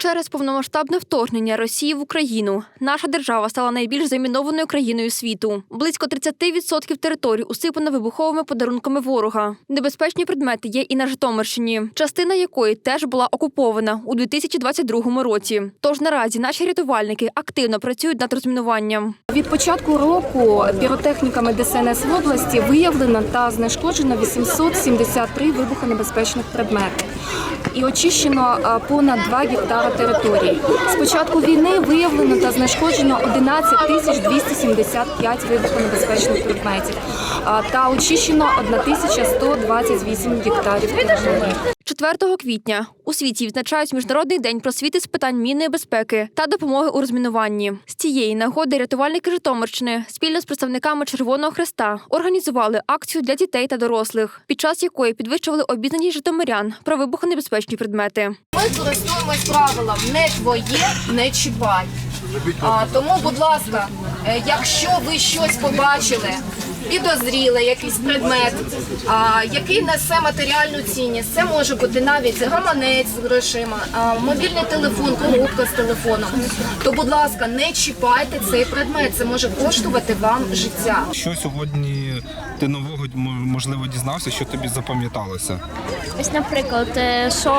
Через повномасштабне вторгнення Росії в Україну наша держава стала найбільш замінованою країною світу. Близько 30% територій усипано вибуховими подарунками ворога. Небезпечні предмети є і на Житомирщині, частина якої теж була окупована у 2022 році. Тож наразі наші рятувальники активно працюють над розмінуванням. Від початку року піротехніками ДСНС в області виявлено та знешкоджено 873 вибухонебезпечних предмети. І очищено понад 2 гектара території. З початку війни виявлено та знешкоджено 11 тисяч 275 вибухонебезпечних предметів та очищено 1128 гектарів території. 4 квітня у світі відзначають Міжнародний день просвіти з питань мінної безпеки та допомоги у розмінуванні. З цієї нагоди рятувальники Житомирщини спільно з представниками Червоного Хреста організували акцію для дітей та дорослих, під час якої підвищували обізнаність житомирян про вибухонебезпечні предмети. Ми користуємось правилом не твоє, не чіпай. А, тому, будь ласка, якщо ви щось побачили, підозріли якийсь предмет, який несе матеріальну цінність, це може бути навіть гаманець з грошима, мобільний телефон, коробка з телефоном. То, будь ласка, не чіпайте цей предмет. Це може коштувати вам життя. Що сьогодні ти нового можливо дізнався, що тобі запам'яталося? Ось, наприклад, е, що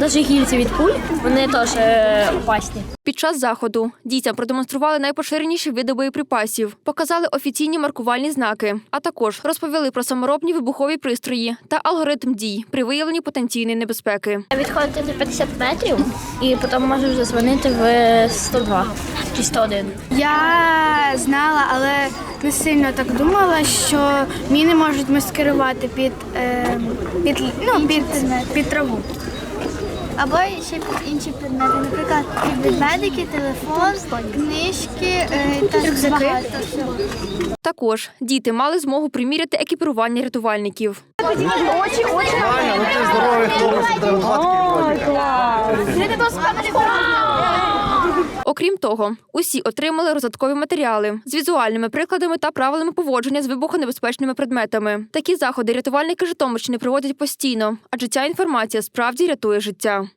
навіть гільзи від куль, вони теж е, опасні. Під час заходу дітям продемонстрували найпоширеніші види боєприпасів, показали офіційні маркувальні знаки, а також розповіли про саморобні вибухові пристрої та алгоритм дій при виявленні потенційної небезпеки. Відходити до 50 метрів і потім можеш зазвонити в 102 чи 101. Я знала, але не сильно так думала, що міни можуть маскирувати під, е, під, ну, під, під траву. Або ще під інші предмети, наприклад, медики, телефон, книжки е, та багато всього. Також діти мали змогу приміряти екіпірування рятувальників. Очі, очі. Окрім того, усі отримали роздаткові матеріали з візуальними прикладами та правилами поводження з вибухонебезпечними предметами. Такі заходи рятувальники Житомирщини проводять постійно, адже ця інформація справді рятує життя.